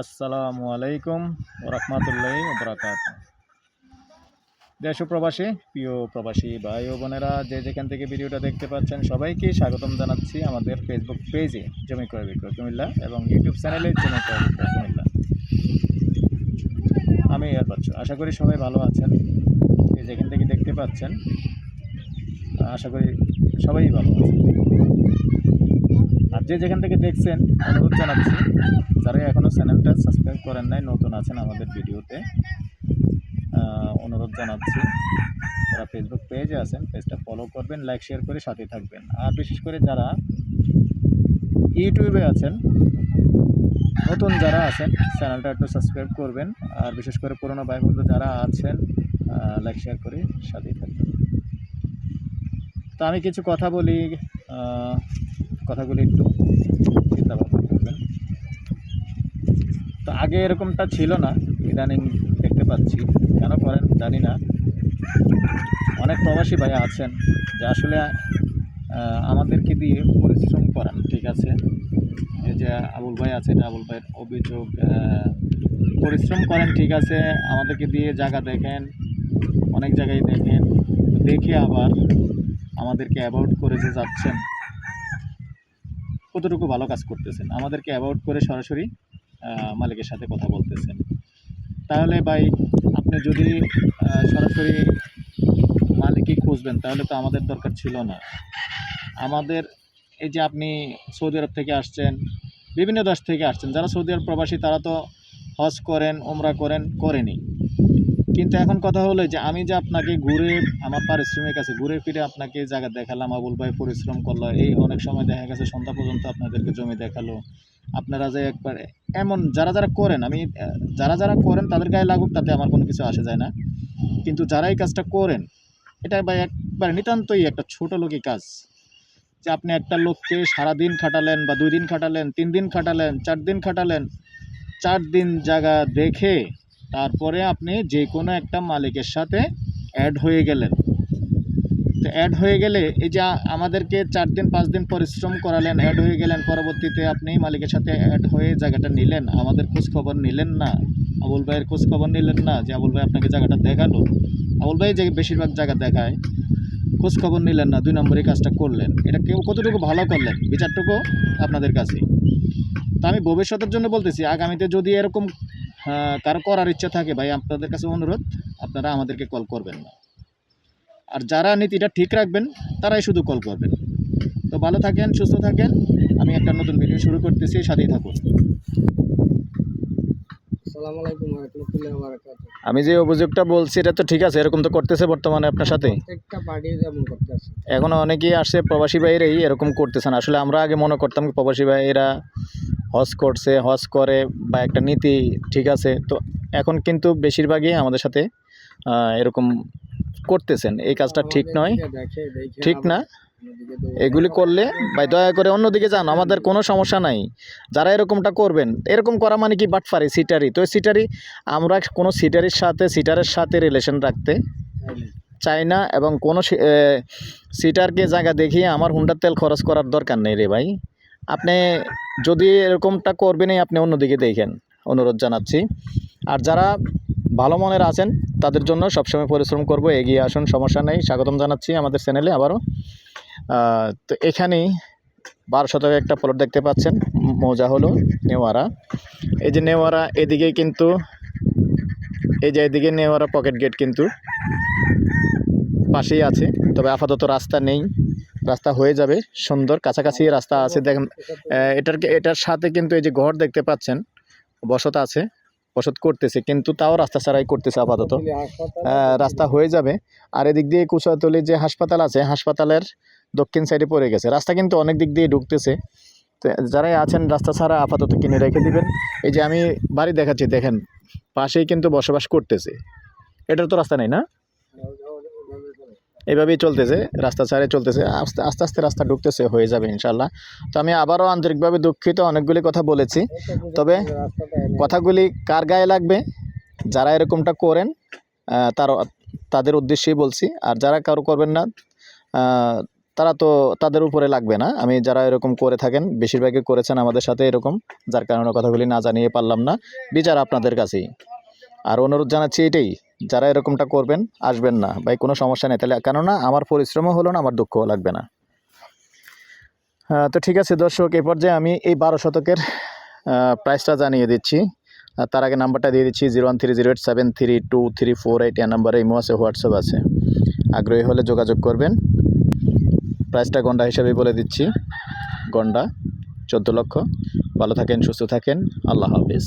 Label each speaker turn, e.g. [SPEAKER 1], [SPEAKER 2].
[SPEAKER 1] আসসালামু আলাইকুম রহমতুল্লাহ বরাকাত দেশ প্রবাসী, প্রিয় প্রবাসী ভাই ও বোনেরা, যে যেখান থেকে ভিডিওটা দেখতে পাচ্ছেন সবাইকে স্বাগতম জানাচ্ছি আমাদের ফেসবুক পেজে জমি ক্রয় বিক্রয় কুমিল্লা এবং ইউটিউব চ্যানেলে জমি ক্রয় বিক্রয় কুমিল্লা। আমি এর পাচ্ছ আশা করি সবাই ভালো আছেন। যেখান থেকে দেখতে পাচ্ছেন, আশা করি সবাই ভালো আছেন। আর যে যেখান থেকে দেখছেন, অনুরোধ জানাচ্ছি, যারা এখনও চ্যানেলটা সাবস্ক্রাইব করেন নাই, নতুন আছেন আমাদের ভিডিওতে অনুরোধ জানাচ্ছি, যারা ফেসবুক পেজে আছেন পেজটা ফলো করবেন লাইক শেয়ার করে সাথে থাকবেন। আর বিশেষ করে যারা ইউটিউবে আছেন, নতুন যারা আছেন, চ্যানেলটা একটু সাবস্ক্রাইব করবেন। আর বিশেষ করে পুরনো ভাই বন্ধু যারা আছেন লাইক শেয়ার করে সাথেই থাকবেন। তো আমি কিছু কথা বলি কথাগুলি একটু চিন্তা ভাবনা করবেন। তো আগে এরকমটা ছিল না, ইদানিং দেখতে পাচ্ছি। কেন করেন জানি না। অনেক প্রবাসী ভাই আছেন যে আসলে আমাদেরকে দিয়ে পরিশ্রম করান, ঠিক আছে? এই যে আবুল ভাই আছে, এটা আবুল ভাইয়ের অভিযোগ পরিশ্রম করেন, ঠিক আছে? আমাদেরকে দিয়ে জায়গা দেখেন, অনেক জায়গায় দেখেন। দেখে আবার আমাদেরকে অ্যাভয়েড করে যে যাচ্ছেন। কতটুকু ভালো কাজ করতেছেন? আমাদেরকে অ্যাভয়েড করে সরাসরি মালিকের সাথে কথা বলতেছেন। তাহলে ভাই, আপনি যদি সরাসরি মালিকই খুঁজবেন, তাহলে তো আমাদের দরকার ছিল না। আমাদের, এই যে আপনি সৌদি আরব থেকে আসছেন, বিভিন্ন দেশ থেকে আসছেন, যারা সৌদি আরব প্রবাসী, তারা তো হজ করেন ওমরা করেন, করেনি। কিন্তু এখন কথা হলো যে আমি যে আপনাকে ঘুরে আমার পারিশ্রমিক আছে, ঘুরে ফিরে আপনাকে জায়গা দেখালাম, আবুল ভাই পরিশ্রম করল, এই অনেক সময় দেখা গেছে সন্ধ্যা পর্যন্ত আপনাদেরকে জমি দেখাল। আপনারা যে একবার এমন যারা যারা করেন, আমি, যারা যারা করেন তাদের গায়ে লাগুক, তাতে আমার কোনো কিছু আসে যায় না। কিন্তু যারা এই কাজটা করেন, এটা ভাই একবার নিতান্তই একটা ছোট লোকই কাজ। যে আপনি একটা লোককে সারা দিন খাটালেন বা দুই দিন খাটালেন, তিন দিন খাটালেন, চার দিন খাটালেন, চার দিন জায়গা দেখে তারপরে আপনি যে কোনো একটা মালিকের সাথে অ্যাড হয়ে গেলেন। তো অ্যাড হয়ে গেলে এই যে আমাদেরকে চার দিন, পাঁচ দিন পরিশ্রম করালেন অ্যাড হয়ে গেলেন, পরবর্তীতে আপনি মালিকের সাথে অ্যাড হয়ে জায়গাটা নিলেন। আমাদের খোঁজ খবর নিলেন না। আবুল ভাইয়ের খোঁজ খবর নিলেন না যে আবুল ভাই আপনাকে জায়গাটা দেখাল। আবুল ভাই যে বেশিরভাগ জায়গা দেখায় খোঁজ খবর নিলেন না, দুই নম্বরই কাজটা করলেন। এটা কেউ কতটুকু ভালো করলেন? বিচারটুকু আপনাদের কাছে। তা আমি ভবিষ্যতের জন্য বলতেছি, আগামীতে যদি এরকম কারও করার ইচ্ছা থাকে ভাই, আপনাদের কাছে অনুরোধ, আপনারা আমাদেরকে কল করবেন না। আর যারা নীতিটা ঠিক রাখবেন, তারাই শুধু কল করবেন। তো ভালো থাকেন, সুস্থ থাকেন। আমি একটা নতুন ভিডিও শুরু করতেছি, সাথেই থাকুন
[SPEAKER 2] আসসালামু আলাইকুম ওয়া রাহমাতুল্লাহি ওয়া বারাকাতুহু
[SPEAKER 1] আমি যে অভিযোগটা বলছি এটা তো ঠিক আছে এরকম তো করতেছে বর্তমানে আপনার সাথে। এখন অনেকেই আসছে প্রবাসী ভাইরাই এরকম করতেছেন। আসলে আমরা আগে মনে করতাম প্রবাসী ভাইয়েরা হজ করছে হজ করে বা একটা নীতি ঠিক আছে। তো এখন কিন্তু বেশিরভাগই আমাদের সাথে এরকম করতেছেন। এই কাজটা ঠিক নয়। ঠিক না। এগুলি করলে, ভাই, দয়া করে অন্যদিকে যান, আমাদের কোনো সমস্যা নাই। যারা এরকমটা করবেন, এরকম করা মানে কি বাটফারি, সিটারি? তো সিটারি, আমরা কোনো সিটারির সাথে, সিটারের সাথে রিলেশন রাখতে চাই না এবং কোনো সিটারকে জায়গা দেখিয়ে আমার হুন্ডার তেল খরচ করার দরকার নেই রে ভাই। আপনি যদি এরকমটা করবেনই, আপনি অন্যদিকে দেখেন। অনুরোধ জানাচ্ছি। আর যারা ভালো মনের আছেন, তাদের জন্য সবসময় পরিশ্রম করব, এগিয়ে আসুন, সমস্যা নেই। স্বাগতম জানাচ্ছি আমাদের চ্যানেলে আবারও। তো এখানেই বারো শতকে একটা প্লট দেখতে পাচ্ছেন, মৌজা হলো নেওয়ারা। এই যে নেওয়ারা, এদিকে কিন্তু, এই যে এদিকে নেওয়ারা পকেট গেট কিন্তু পাশেই আছে, তবে আপাতত রাস্তা নেই। রাস্তা হয়ে যাবে, সুন্দর, কাছাকাছি রাস্তা আছে। দেখেন এটার এটার সাথে কিন্তু এই যে ঘর দেখতে পাচ্ছেন, বসত আছে, বসত করতেছে, কিন্তু তাও রাস্তা ছাড়াই করতেছে আপাতত। রাস্তা হয়ে যাবে। আর এদিক দিয়ে কুচাতলি যে হাসপাতাল আছে, হাসপাতালের দক্ষিণ সাইডে পড়ে গেছে। রাস্তা কিন্তু অনেক দিক দিয়ে ঢুকতেছে। তো যারাই আছেন, রাস্তা ছাড়া আপাতত কিনে রেখে দিবেন। এই যে আমি বাড়ি দেখাচ্ছি, দেখেন, পাশেই কিন্তু বসবাস করতেছে। এটার তো রাস্তা নেই না? এভাবেই চলতেছে, রাস্তা ছাড়ে চলতেছে। আস্তে আস্তে আস্তে রাস্তা ঢুকতেছে, হয়ে যাবে ইনশাল্লাহ তো আমি আবারও আন্তরিকভাবে দুঃখিত, অনেকগুলি কথা বলেছি। তবে কথাগুলি কার গায়ে লাগবে? যারা এরকমটা করেন তার, তাদের উদ্দেশ্যেই বলছি। আর যারা কারও করবেন না তারা তো তাদের উপরে লাগবে না। আমি যারা এরকম করে থাকেন বেশিরভাগই করেছেন আমাদের সাথে এরকম যার কারণে কথাগুলি না জানিয়ে পারলাম না। বিচার আপনাদের কাছেই। আর অনুরোধ জানাচ্ছি এটাই যারা এরকমটা করবেন আসবেন না। ভাই কোনো সমস্যা নেই। তাহলে কেননা আমার পরিশ্রমও হলো না আমার দুঃখও লাগবে না। আহ, তো ঠিক আছে দর্শক এ পর্যায়ে আমি এই বারো শতকের প্রাইসটা জানিয়ে দিচ্ছি। তার আগে নাম্বারটা দিয়ে দিচ্ছি zero one three zero eight seven three two three four eight এ নাম্বারে ইমো আছে হোয়াটসঅ্যাপ আছে। আগ্রহী হলে যোগাযোগ করবেন। প্রাইসটা গন্ডা হিসাবেই বলে দিচ্ছি। গন্ডা চোদ্দ লক্ষ। ভালো থাকেন সুস্থ থাকেন। আল্লাহ হাফিজ।